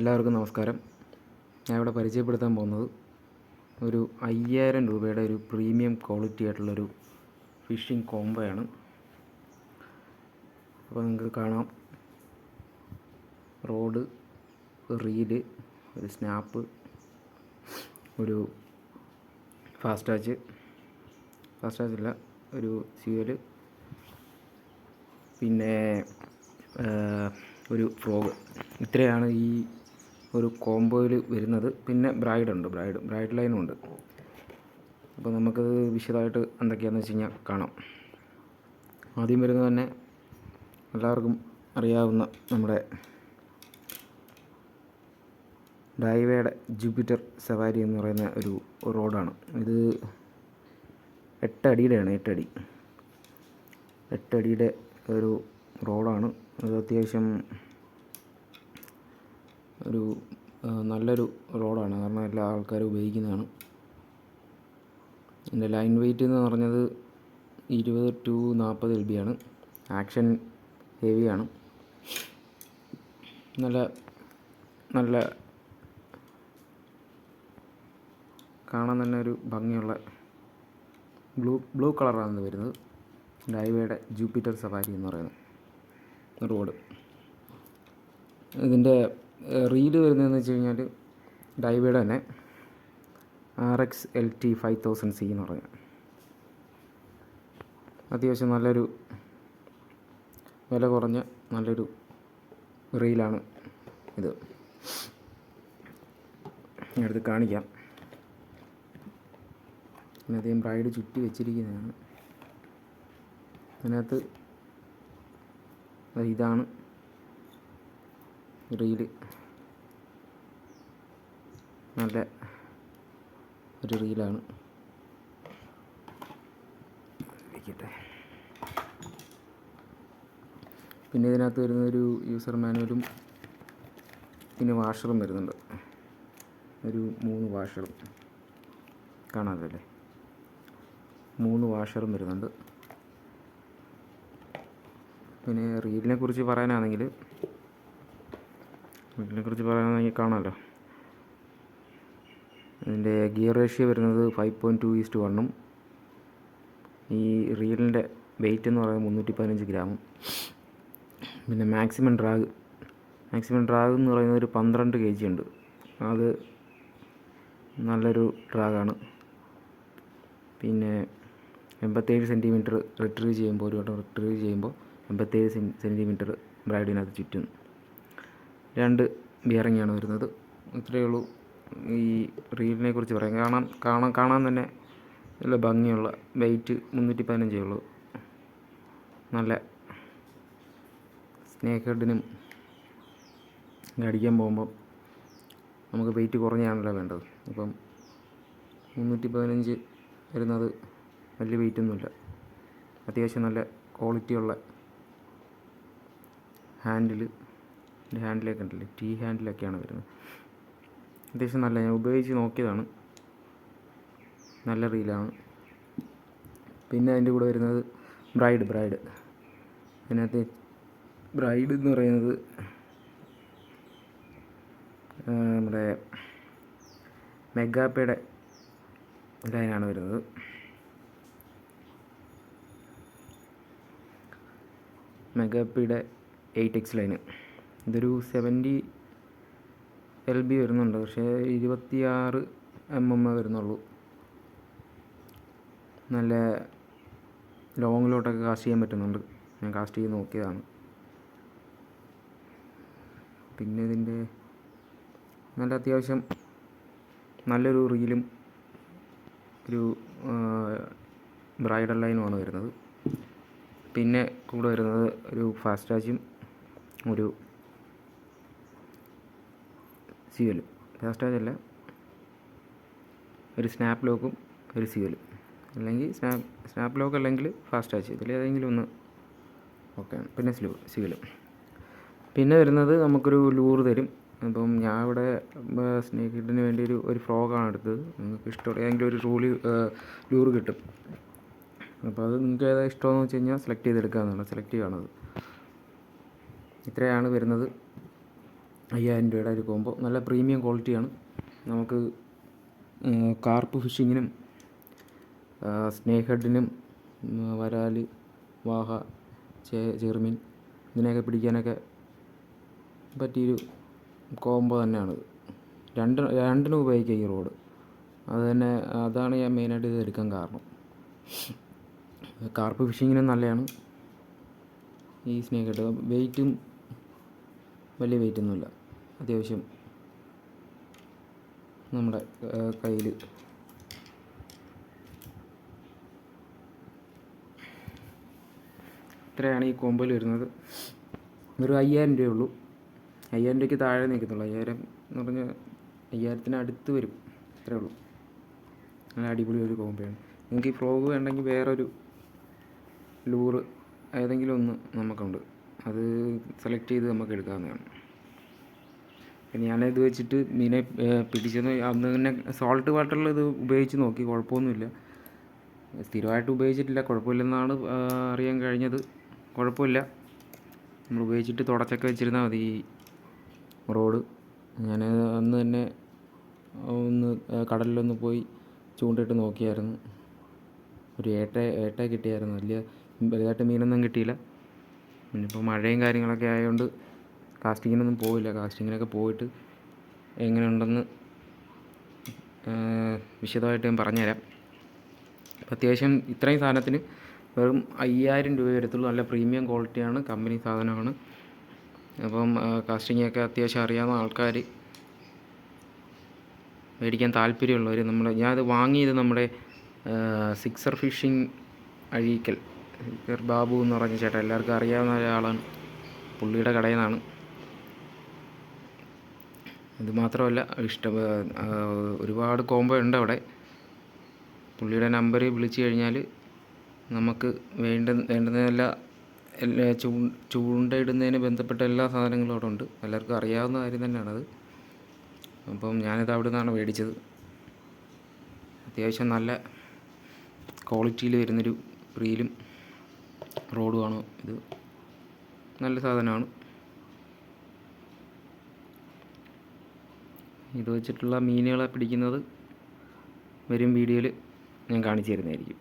എല്ലാവർക്കും നമസ്കാരം. ഞാൻ ഇവിടെ പരിചയപ്പെടുത്താൻ പോകുന്നത് ഒരു അയ്യായിരം രൂപയുടെ ഒരു പ്രീമിയം ക്വാളിറ്റി ആയിട്ടുള്ളൊരു ഫിഷിംഗ് കോംബോയാണ്. അപ്പോൾ നിങ്ങൾക്ക് കാണാം. റോഡ് റീൽ ഒരു സ്നാപ്പ് ഒരു ഫാസ്റ്റാച്ച് ഫാസ്റ്റാച്ച് അല്ല ഒരു സ്യൂവൽ പിന്നെ ഒരു ഫ്രോഗ്. ഇത്രയാണ് ഈ ഒരു കോംബോയിൽ വരുന്നത്. പിന്നെ ബ്രൈഡുണ്ട് ബ്രൈഡ് ബ്രൈഡ് ലൈനും ഉണ്ട്. അപ്പോൾ നമുക്ക് വിശദമായിട്ട് എന്തൊക്കെയാണെന്ന് വെച്ച് കഴിഞ്ഞാൽ കാണാം. ആദ്യം വരുന്നത് തന്നെ എല്ലാവർക്കും അറിയാവുന്ന നമ്മുടെ ഡൈവയുടെ ജൂപ്പിറ്റർ സവാരി എന്ന് പറയുന്ന ഒരു റോഡാണ്. ഇത് എട്ടടിയുടെയാണ് എട്ടടി. എട്ടടിയുടെ ഒരു റോഡാണ്. അത് അത്യാവശ്യം ഒരു നല്ലൊരു റോഡാണ്. കാരണം എല്ലാ ആൾക്കാരും ഉപയോഗിക്കുന്നതാണ്. എന്റെ ലൈൻ വെയിറ്റ് എന്ന് പറഞ്ഞത് ഇരുപത് ടു നാൽപ്പത് എൽ ബി ആണ്. ആക്ഷൻ ഹെവിയാണ് നല്ല നല്ല കാണാൻ തന്നെ ഒരു ഭംഗിയുള്ള ബ്ലൂ ബ്ലൂ കളറാണ് ഇത് വരുന്നത്. ഡൈവയുടെ ജൂപ്പിറ്റർ സവാരി എന്ന് പറയുന്നത് റോഡ്. ഇതിന്റെ റീൽ വരുന്നതെന്ന് വെച്ച് കഴിഞ്ഞാൽ ഡൈവയുടെ തന്നെ R X L T five thousand C എന്ന് പറഞ്ഞു അത്യാവശ്യം നല്ലൊരു വില കുറഞ്ഞ നല്ലൊരു റീലാണ് ഇത്. ഞാൻ എടുത്ത് കാണിക്കാം. അധികം ബ്രൈഡ് ചുറ്റി വെച്ചിരിക്കുന്നതാണ്. അതിനകത്ത് ഇതാണ് റീൽ നല്ല ഒരു റീലാണ് പിന്നെ ഇതിനകത്ത് വരുന്ന ഒരു യൂസർ മാനുവലും പിന്നെ വാഷറും വരുന്നുണ്ട്. ഒരു മൂന്ന് വാഷറും കാണാമല്ലേ മൂന്ന് വാഷറും വരുന്നുണ്ട്. പിന്നെ റീലിനെ കുറിച്ച് പറയാനാണെങ്കിൽ റീലിനെ കുറിച്ച് പറയാനാണെങ്കിൽ കാണാമല്ലോ ഇതിന്റെ ഗിയർ റേഷ്യോ വരുന്നത് five point two is to വണ്ണും ഈ റീലിന്റെ വെയിറ്റ് എന്ന് പറയുന്നത് മുന്നൂറ്റി പതിനഞ്ച് ഗ്രാമും പിന്നെ മാക്സിമം ഡ്രാഗ് മാക്സിമം ഡ്രാഗ് എന്ന് പറയുന്നത് ഒരു പന്ത്രണ്ട് കെ ജി ഉണ്ട്. അത് നല്ലൊരു ഡ്രാഗാണ് പിന്നെ എൺപത്തേഴ് സെന്റിമീറ്റർ റിട്രീവ് ചെയ്യുമ്പോൾ ഒരു വട്ടം റിട്രീവ് ചെയ്യുമ്പോൾ എൺപത്തേഴ് സെൻ സെന്റിമീറ്റർ ബ്രൈഡിനകത്ത് ചുറ്റും. രണ്ട് ബിയറിങ്ങാണ് വരുന്നത്. ഇത്രയേ ഉള്ളൂ. ഈ റീലിനെ കുറിച്ച് പറയാം കാണാൻ കാണാൻ കാണാൻ തന്നെ നല്ല ഭംഗിയുള്ള വെയിറ്റ് മുന്നൂറ്റി പതിനഞ്ചേ ഉള്ളൂ. നല്ല സ്നേക്ക് ഹെഡിനും അടിക്കാൻ പോകുമ്പോൾ നമുക്ക് വെയിറ്റ് കുറഞ്ഞാണല്ലോ വേണ്ടത്. അപ്പം മുന്നൂറ്റി പതിനഞ്ച് വരുന്നത് വലിയ വെയിറ്റ് ഒന്നുമില്ല അത്യാവശ്യം നല്ല ക്വാളിറ്റിയുള്ള ഹാൻഡിൽ ഹാൻഡിലൊക്കെ ഉണ്ടല്ലേ? ടീ ഹാൻഡിലൊക്കെയാണ് വരുന്നത്. അത്യാവശ്യം നല്ല ഞാൻ ഉപയോഗിച്ച് നോക്കിയതാണ്. നല്ല റീലാണ് പിന്നെ അതിന്റെ കൂടെ വരുന്നത് ബ്രൈഡ് ബ്രൈഡ് അതിനകത്ത് ബ്രൈഡ് എന്ന് പറയുന്നത് നമ്മുടെ മെഗാപ്പയുടെ ലൈനാണ് വരുന്നത്. മെഗാപ്പയുടെ എയ്റ്റ് എക്സ് ലൈന് ഇതൊരു സെവന്റി എൽ ബി വരുന്നുണ്ട്. പക്ഷേ ഇരുപത്തിയാറ് എം എം വരുന്നുള്ളൂ. നല്ല ലോങ്ങിലോട്ടൊക്കെ കാസ്റ്റ് ചെയ്യാൻ പറ്റുന്നുണ്ട്. ഞാൻ കാസ്റ്റ് ചെയ്ത് നോക്കിയതാണ്. പിന്നെ ഇതിന്റെ നല്ല അത്യാവശ്യം നല്ലൊരു റീലും ഒരു ബ്രൈഡൽ ലൈനുമാണ് വരുന്നത്. പിന്നെ കൂടെ വരുന്നത് ഒരു ഫാസ്റ്റ് ഒരു സിയലും. ഫാസ്റ്റ് ചാർജ് അല്ല ഒരു സ്നാപ്പ് ലോക്കും ഒരു സിയലും. അല്ലെങ്കിൽ സ്നാപ്പ് സ്നാപ്പ് ലോക്ക് അല്ലെങ്കിൽ ഫാസ്റ്റ് ചാർജ് ഇതിൽ ഏതെങ്കിലും ഒന്ന് ഓക്കെ പിന്നെ സ്ലൂ സിയലും. പിന്നെ വരുന്നത് നമുക്കൊരു ലൂർ തരും. അപ്പം ഞാൻ ഇവിടെ സ്നേക്ക് വേണ്ടി ഒരു ഒരു ഫ്രോഗാണ് എടുത്തത്. നിങ്ങൾക്ക് ഇഷ്ടമുള്ള ഏതെങ്കിലും ഒരു റൂളി ലൂർ കിട്ടും. അപ്പോൾ അത് നിങ്ങൾക്ക് ഏതാ ഇഷ്ടമെന്ന് വെച്ച് കഴിഞ്ഞാൽ സെലക്ട് ചെയ്തെടുക്കാവുന്നതാണ് സെലക്ട് ചെയ്യുകയാണത് ഇത്രയാണ് വരുന്നത്. അയ്യായിരം രൂപയുടെ ഒരു കോംബോ നല്ല പ്രീമിയം ക്വാളിറ്റിയാണ് നമുക്ക് കാർപ്പ് ഫിഷിങ്ങിനും സ്നേക്ക് ഹെഡിനും വരാൽ വാഹ ചേ ചെറുമീൻ ഇതിനെയൊക്കെ പിടിക്കാനൊക്കെ പറ്റിയൊരു കോംബോ തന്നെയാണിത് രണ്ട് രണ്ടിനും ഉപയോഗിക്കാം ഈ റോഡ് അത് തന്നെ അതാണ് ഞാൻ മെയിനായിട്ട് ഇത് എടുക്കാൻ കാരണം. കാർപ്പ് ഫിഷിങ്ങിനും നല്ലതാണ്. ഈ സ്നേക്ക് ഹെഡ് വെയിറ്റും വലിയ വെയിറ്റൊന്നുമില്ല അത്യാവശ്യം നമ്മുടെ കയ്യിൽ ഇത്രയാണ് ഈ കോമ്പോയിൽ വരുന്നത്. ഒരു അയ്യായിരം രൂപയേ ഉള്ളൂ. അയ്യായിരം രൂപയ്ക്ക് താഴെ നിൽക്കത്തുള്ളൂ. അയ്യായിരം എന്ന് പറഞ്ഞാൽ അയ്യായിരത്തിന് അടുത്ത് വരും. അത്രേ ഉള്ളൂ. നല്ല അടിപൊളി ഒരു കോമ്പയാണ് നിങ്ങൾക്ക് ഈ ഫ്രോഗ് വേണ്ടെങ്കിൽ വേറൊരു ലൂറ് ഏതെങ്കിലും ഒന്ന് നമുക്കുണ്ട്. അത് സെലക്ട് ചെയ്ത് നമുക്ക് എടുക്കാവുന്നതാണ്. ഞാനിത് വെച്ചിട്ട് മീനെ പിടിച്ചെന്ന് അന്ന് തന്നെ സോൾട്ട് വാട്ടറിൽ ഇത് ഉപയോഗിച്ച് നോക്കി. കുഴപ്പമൊന്നുമില്ല. സ്ഥിരമായിട്ട് ഉപയോഗിച്ചിട്ടില്ല. കുഴപ്പമില്ലെന്നാണ് അറിയാൻ കഴിഞ്ഞത്. കുഴപ്പമില്ല. നമ്മൾ ഉപയോഗിച്ചിട്ട് തുടച്ചൊക്കെ വെച്ചിരുന്നാൽ മതി ഈ റോഡ്. ഞാൻ അന്ന് തന്നെ ഒന്ന് കടലിലൊന്ന് പോയി ചൂണ്ടിട്ട് നോക്കിയായിരുന്നു. ഒരു ഏട്ട ഏട്ട കിട്ടിയായിരുന്നു. വലിയ വലുതായിട്ട് മീനൊന്നും കിട്ടിയില്ല. പിന്നിപ്പോൾ മഴയും കാര്യങ്ങളൊക്കെ ആയതുകൊണ്ട് കാസ്റ്റിങ്ങിനൊന്നും പോയില്ല കാസ്റ്റിങ്ങിനൊക്കെ പോയിട്ട് എങ്ങനെയുണ്ടെന്ന് വിശദമായിട്ട് ഞാൻ പറഞ്ഞുതരാം. അപ്പോൾ അത്യാവശ്യം ഇത്രയും സാധനത്തിന് വെറും അയ്യായിരം രൂപ വരത്തുള്ളൂ. നല്ല പ്രീമിയം ക്വാളിറ്റിയാണ് കമ്പനി സാധനമാണ്. അപ്പം കാസ്റ്റിങ്ങൊക്കെ അത്യാവശ്യം അറിയാവുന്ന ആൾക്കാർ മേടിക്കാൻ താല്പര്യമുള്ളവർ നമ്മൾ ഞാനത് വാങ്ങിയത് നമ്മുടെ sixer fishing Azhikkal sixer Babu എന്ന് പറഞ്ഞ ചേട്ടൻ. എല്ലാവർക്കും അറിയാവുന്ന ഒരാളാണ്. പുള്ളിയുടെ കടയിൽ നിന്നാണ്. ഇത് മാത്രമല്ല ഇഷ്ടം ഒരുപാട് കോംബോ ഉണ്ട് അവിടെ. പുള്ളിയുടെ നമ്പർ വിളിച്ചു കഴിഞ്ഞാൽ നമുക്ക് വേണ്ട വേണ്ടുന്നതെല്ലാം എല്ലാ ചൂ ചൂണ്ടയിടുന്നതിന് ബന്ധപ്പെട്ട എല്ലാ സാധനങ്ങളും അവിടെ ഉണ്ട്. എല്ലാവർക്കും അറിയാവുന്ന കാര്യം തന്നെയാണത്. അപ്പം ഞാനിത് അവിടെ നിന്നാണ് മേടിച്ചത്. അത്യാവശ്യം നല്ല ക്വാളിറ്റിയിൽ വരുന്നൊരു റീലും റോഡുമാണ് ഇത്. നല്ല സാധനമാണ്. ഇത് വെച്ചിട്ടുള്ള മീനുകളെ പിടിക്കുന്നത് വരും വീഡിയോയിൽ ഞാൻ കാണിച്ചു തരുന്നതായിരിക്കും.